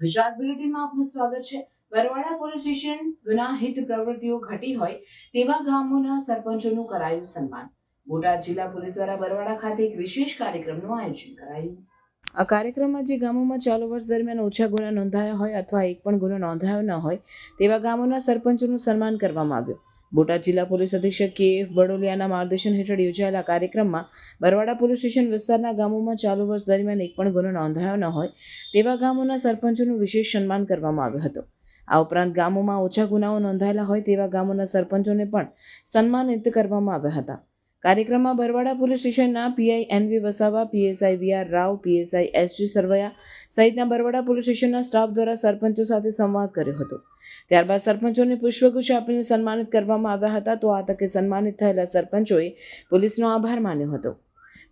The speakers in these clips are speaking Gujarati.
ગુજરાત બુલેટિનમાં આપનું સ્વાગત છે. બરવાડા પોલીસ સ્ટેશન ગુનાહિત પ્રવૃત્તિઓ ઘટી હોય તેવા ગામોના સરપંચોનું કરાયું સન્માન. બોટાદ જિલ્લા પોલીસ દ્વારા બરવાડા ખાતે એક વિશેષ કાર્યક્રમનું આયોજન કરાયું. આ કાર્યક્રમમાં જે ગામોમાં ચાલુ વર્ષ દરમિયાન ઓછા ગુના નોંધાયા હોય અથવા એક પણ ગુનો નોંધાયો ન હોય તેવા ગામોના સરપંચોનું સન્માન કરવામાં આવ્યું. બોટાદ જિલ્લા પોલીસ અધિક્ષક કે એફ બડોલિયાના માર્ગદર્શન હેઠળ યોજાયેલા કાર્યક્રમમાં બરવાડા પોલીસ સ્ટેશન વિસ્તારના ગામોમાં ચાલુ વર્ષ દરમિયાન એક પણ ગુનો નોંધાયો ન હોય તેવા ગામોના સરપંચોનું વિશેષ સન્માન કરવામાં આવ્યું હતું. આ ઉપરાંત ગામોમાં ઓછા ગુનાઓ નોંધાયેલા હોય તેવા ગામોના સરપંચોને પણ સન્માનિત કરવામાં આવ્યા હતા. કાર્યક્રમમાં બરવાડા પોલીસ સ્ટેશનના PI NV Vasava, PSI VR Rao, PSI SG Sarvaiya સહિતના બરવાડા પોલીસ સ્ટેશનના સ્ટાફ દ્વારા સરપંચો સાથે સંવાદ કર્યો હતો. ત્યારબાદ સરપંચોને પુષ્પગુચ્છ આપીને સન્માનિત કરવામાં આવ્યા હતા, તો આ તકે સન્માનિત થયેલા સરપંચોએ પોલીસનો આભાર માન્યો હતો.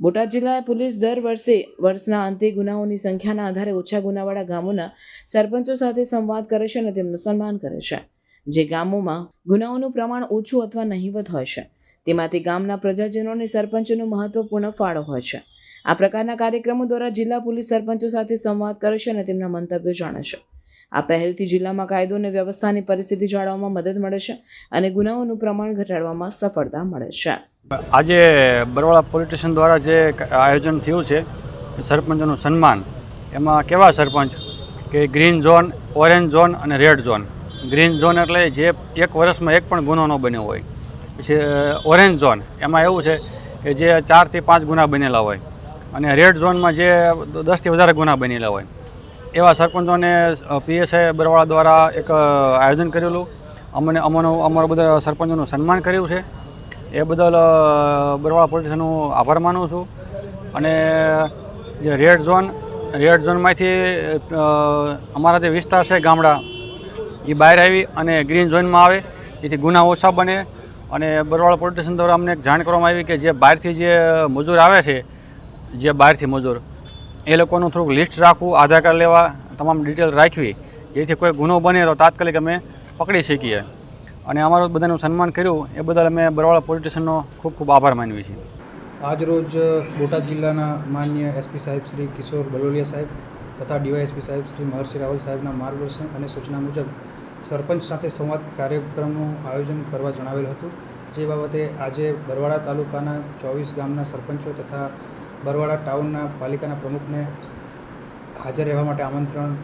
બોટાદ જિલ્લા પોલીસ દર વર્ષે વર્ષના અંતે ગુનાઓની સંખ્યાના આધારે ઓછા ગુનાવાળા ગામોના સરપંચો સાથે સંવાદ કરે છે અને તેમનું સન્માન કરે છે. જે ગામોમાં ગુનાઓનું પ્રમાણ ઓછું અથવા નહિવત હોય છે. તેમાંથી ગામના પ્રજાજનો અને સરપંચોનો મહત્વપૂર્ણ ફાળો હોય છે. આ પ્રકારના કાર્યક્રમો દ્વારા જિલ્લા પોલીસ સરપંચો સાથે સંવાદ કરે છે અને તેમના મંતવ્યો જાણે છે. આ પહેલથી જિલ્લામાં કાયદો અને વ્યવસ્થાની પરિસ્થિતિ જાળવવામાં મદદ મળે છે અને ગુનાઓનું પ્રમાણ ઘટાડવામાં સફળતા મળે છે. આજે બરોડા પોલીસ સ્ટેશન દ્વારા જે આયોજન થયું છે, સરપંચોનું સન્માન, એમાં કેવા સરપંચ? કે ગ્રીન ઝોન, ઓરેન્જ ઝોન અને રેડ ઝોન. ગ્રીન ઝોન એટલે જે એક વર્ષમાં એક પણ ગુનો ન બન્યો હોય. પછી ઓરેન્જ ઝોન એમાં એવું છે કે જે ચારથી પાંચ ગુના બનેલા હોય અને રેડ ઝોનમાં જે દસથી વધારે ગુના બનેલા હોય. એવા સરપંચોને પીએસઆઈ બરવાળા દ્વારા એક આયોજન કરેલું. અમને, અમોનું, અમારા બધા સરપંચોનું સન્માન કર્યું છે. એ બદલ બરવાળા પોલીસનો આભાર માનું છું. અને, જે રેડ ઝોન રેડ ઝોનમાંથી અમારા જે વિસ્તાર છે ગામડા એ બહાર આવી અને ગ્રીન ઝોનમાં આવે. જેથી ગુના ઓછા બને. અને બરવાળા પોલીસ સ્ટેશન દ્વારા અમને એક જાણ કરવામાં આવી કે જે બહારથી જે મજૂર આવે છે, જે બહારથી મજૂર, એ લોકોનું થોડુંક લિસ્ટ રાખવું, આધાર કાર્ડ લેવા, તમામ ડિટેલ રાખવી, જેથી કોઈ ગુનો બને તો તાત્કાલિક અમે પકડી શકીએ. અને અમારું બધાનું સન્માન કર્યું, એ બદલ અમે બરવાળા પોલીસ સ્ટેશનનો ખૂબ ખૂબ આભાર માનવી છીએ. આજરોજ બોટાદ જિલ્લાના માન્ય એસપી સાહેબ શ્રી કિશોર બલોલિયા સાહેબ તથા ડીવાયએસપી સાહેબ શ્રી મહર્ષિ રાવલ સાહેબના માર્ગદર્શન અને સૂચના મુજબ સરપંચ સાથે સંવાદ કાર્યક્રમનું આયોજન કરવા જણાવેલ હતું. જે બાબતે આજે બરવાડા તાલુકાના ચોવીસ ગામના સરપંચો તથા બરવાડા ટાઉનના પાલિકાના પ્રમુખને હાજર રહેવા માટે આમંત્રણ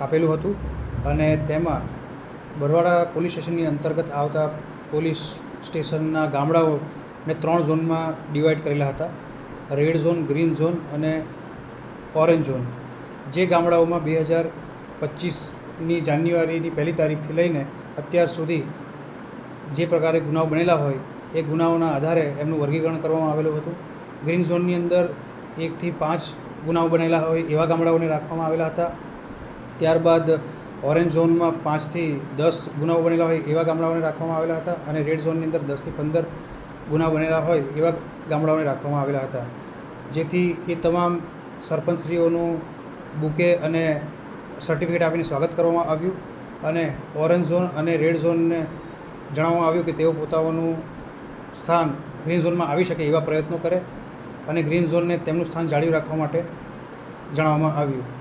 આપેલું હતું અને તેમાં બરવાડા પોલીસ સ્ટેશનની અંતર્ગત આવતા પોલીસ સ્ટેશનના ગામડાઓને ત્રણ ઝોનમાં ડિવાઈડ કરેલા હતા. રેડ ઝોન, ગ્રીન ઝોન અને ઓરેન્જ ઝોન. જે ગામડાઓમાં બે હજાર પચીસની જાન્યુઆરીની પહેલી તારીખથી લઈને અત્યાર સુધી જે પ્રકારે ગુનાઓ બનેલા હોય, એ ગુનાઓના આધારે એમનું વર્ગીકરણ કરવામાં આવેલું હતું. ગ્રીન ઝોનની અંદર એકથી પાંચ ગુનાઓ બનેલા હોય એવા ગામડાઓને રાખવામાં આવેલા હતા. ત્યારબાદ ઓરેન્જ ઝોનમાં પાંચથી દસ ગુનાઓ બનેલા હોય એવા ગામડાઓને રાખવામાં આવેલા હતા અને રેડ ઝોનની અંદર દસથી પંદર ગુના બનેલા હોય એવા ગામડાઓને રાખવામાં આવેલા હતા. જેથી એ તમામ સરપંચશ્રીઓનું બુકે અને સર્ટિફિકેટ આપીને સ્વાગત કરવામાં આવ્યું અને ઓરેન્જ ઝોન અને રેડ ઝોનને જણાવવામાં આવ્યું કે તેઓ પોતાનું સ્થાન ગ્રીન ઝોનમાં આવી શકે એવા પ્રયત્નો કરે અને ગ્રીન ઝોનને તેમનું સ્થાન જાળવી રાખવા માટે જણાવવામાં આવ્યું.